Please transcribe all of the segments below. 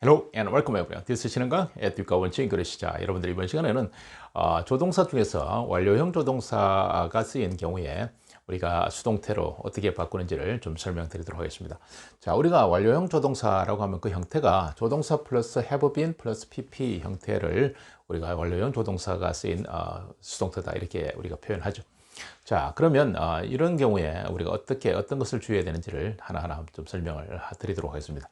Hello and welcome everyone. This is 신은강 에듀카 원칙 잉글리시 자 여러분들 이번 시간에는 어, 조동사 중에서 완료형 조동사가 쓰인 경우에 우리가 수동태로 어떻게 바꾸는지를 좀 설명드리도록 하겠습니다. 자, 우리가 완료형 조동사라고 하면 그 형태가 조동사 플러스 have been 플러스 pp 형태를 우리가 완료형 조동사가 쓰인 어, 수동태다 이렇게 우리가 표현하죠. 자, 그러면 어, 이런 경우에 우리가 어떻게 어떤 것을 주의해야 되는지를 하나하나 좀 설명을 드리도록 하겠습니다.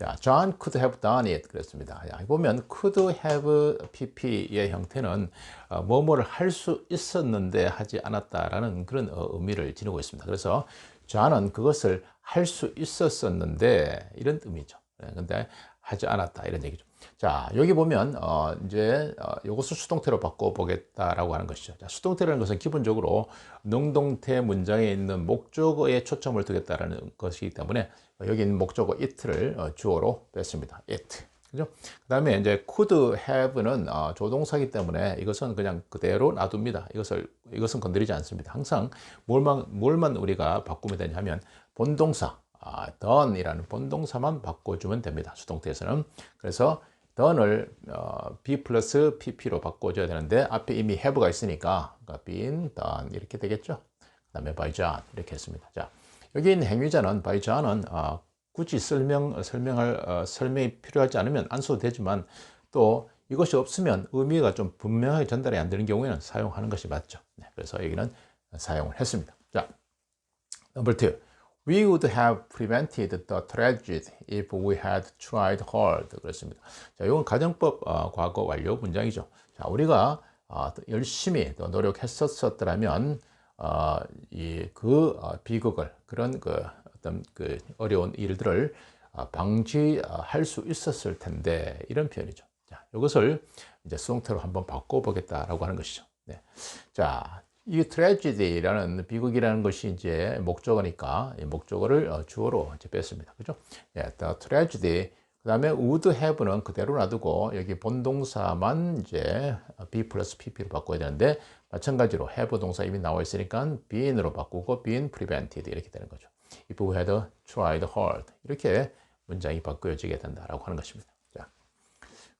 자, John could have done it 그랬습니다. 자, 보면 could have pp의 형태는 어, 뭐뭐를 할 수 있었는데 하지 않았다라는 그런 어, 의미를 지니고 있습니다. 그래서 John은 그것을 할 수 있었었는데 이런 의미죠. 네, 근데 하지 않았다 이런 얘기죠. 자, 여기 보면 어, 이제 어, 이것을 수동태로 바꿔 보겠다라고 하는 것이죠. 자, 수동태라는 것은 기본적으로 능동태 문장에 있는 목적어에 초점을 두겠다라는 것이기 때문에 여기 있는 목적어 it를 어, 주어로 뺐습니다. it. 그죠? 그 다음에 이제 could have는 어, 조동사기 때문에 이것은 그냥 그대로 놔둡니다. 이것을, 이것은 건드리지 않습니다. 항상 뭘만, 뭘만 우리가 바꾸면 되냐면 본동사, 아, done이라는 본동사만 바꿔주면 됩니다. 수동태에서는. 그래서 done을 어, be 플러스 pp로 바꿔줘야 되는데 앞에 이미 have가 있으니까 그러니까 been done 이렇게 되겠죠. 그 다음에 by John 이렇게 했습니다. 자, 여기 있는 행위자는 by John은 어, 굳이 설명, 설명할, 어, 설명이 필요하지 않으면 안 써도 되지만 또 이것이 없으면 의미가 좀 분명하게 전달이 안 되는 경우에는 사용하는 것이 맞죠. 네, 그래서 여기는 사용을 했습니다. 자, number two. We would have prevented the tragedy if we had tried hard. 그렇습니다. 자, 이건 가정법 어, 과거 완료 문장이죠. 자, 우리가 어, 열심히 노력했었더라면 어, 이그 어, 비극을 그런 그 어떤 그 어려운 일들을 어, 방지할 수 있었을 텐데 이런 표현이죠. 자, 이것을 이제 수동태로 한번 바꿔보겠다라고 하는 것이죠. 네. 자, 이 tragedy라는 비극이라는 것이 이제 목적어니까 이 목적어를 어, 주어로 이제 뺐습니다. 그죠? 예, the tragedy. 그 다음에 would have는 그대로 놔두고 여기 본동사만 이제 be 플러스 pp로 바꿔야 되는데 마찬가지로 have 동사 이미 나와 있으니까 been으로 바꾸고 been prevented 이렇게 되는 거죠. if we had tried hard 이렇게 문장이 바꾸어지게 된다라고 하는 것입니다. 자,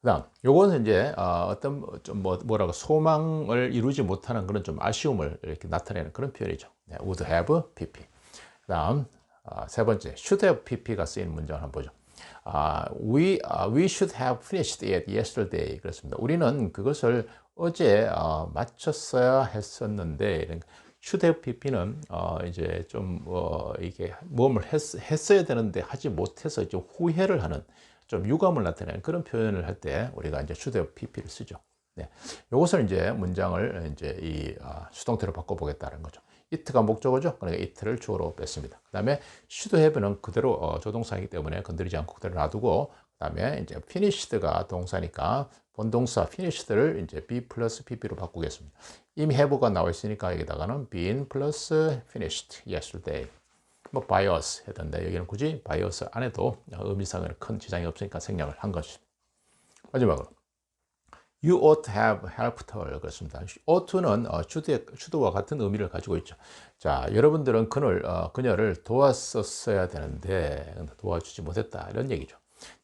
그 다음 요거는 이제 어, 떤좀 뭐, 뭐라고 소망을 이루지 못하는 그런 좀 아쉬움을 이렇게 나타내는 그런 표현이죠. 네, would have pp. 그 다음 어, 세 번째 should have pp가 쓰이는 문장을 한번 보죠. 아, we, we should have finished it yesterday. 그렇습니다. 우리는 그것을 어제 어, 마쳤어야 했었는데, have pp는 어, 이제 좀 어, 이게 뭐를 했, 했어야 되는데 하지 못해서 좀 후회를 하는 좀 유감을 나타내는 그런 표현을 할 때 우리가 이제 have pp를 쓰죠. 네. 이것을 이제 문장을 이제 이 어, 수동태로 바꿔보겠다는 거죠. it가 목적어죠. 그러니까 it를 주어로 뺐습니다. 그 다음에 should have는 그대로 어, 조동사이기 때문에 건드리지 않고 그대로 놔두고 그 다음에 이제 finished가 동사니까 본동사 finished를 이제 be 플러스 pp로 바꾸겠습니다. 이미 have가 나와 있으니까 여기다가는 been 플러스 finished yesterday. 뭐 us 했던데 여기는 굳이 us 안 해도 의미상에는 큰 지장이 없으니까 생략을 한 것입니다. 마지막으로 You ought to have helped her. 그렇습니다. ought-는 어, should의, should와 같은 의미를 가지고 있죠. 자, 여러분들은 그를, 어, 그녀를 도왔었어야 되는데, 도와주지 못했다. 이런 얘기죠.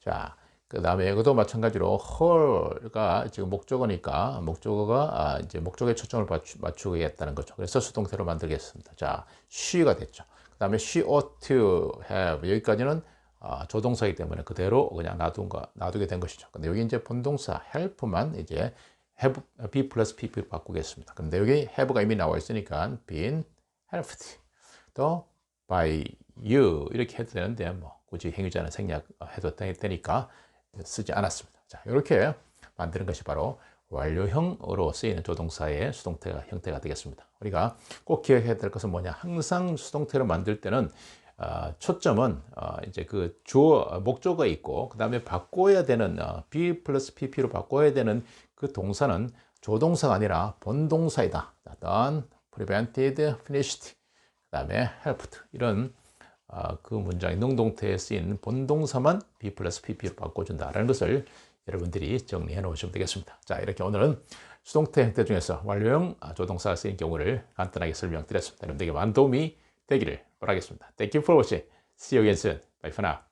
자, 그 다음에 이것도 마찬가지로 her가 지금 목적어니까, 목적어가 아, 이제 목적에 초점을 맞추, 맞추겠다는 거죠. 그래서 수동태로 만들겠습니다. 자, she가 됐죠. 그 다음에 she ought to have. 여기까지는 어, 조동사이기 때문에 그대로 그냥 놔둔 거, 놔두게 된 것이죠. 근데 여기 이제 본동사 help만 이제 have, be 플러스 pp로 바꾸겠습니다. 근데 여기 have가 이미 나와 있으니까 been helped 또 by you 이렇게 해도 되는데 뭐 굳이 행위자는 생략해도 되니까 쓰지 않았습니다. 자, 이렇게 만드는 것이 바로 완료형으로 쓰이는 조동사의 수동태가 형태가 되겠습니다. 우리가 꼭 기억해야 될 것은 뭐냐? 항상 수동태로 만들 때는 어, 초점은 어, 이제 그 주어 목적어 있고 그 다음에 바꿔야 되는 어, be 플러스 pp로 바꿔야 되는 그 동사는 조동사가 아니라 본동사이다. done, prevented, finished, 그 다음에 helped 이런 어, 그 문장의 능동태에 쓰인 본동사만 be 플러스 pp로 바꿔준다라는 것을 여러분들이 정리해 놓으시면 되겠습니다. 자 이렇게 오늘은 수동태 형태 중에서 완료형 조동사가 쓰인 경우를 간단하게 설명드렸습니다. 여러분들에게 많은 도움이 되기를 바라겠습니다. Thank you for watching. See you again soon. Bye for now.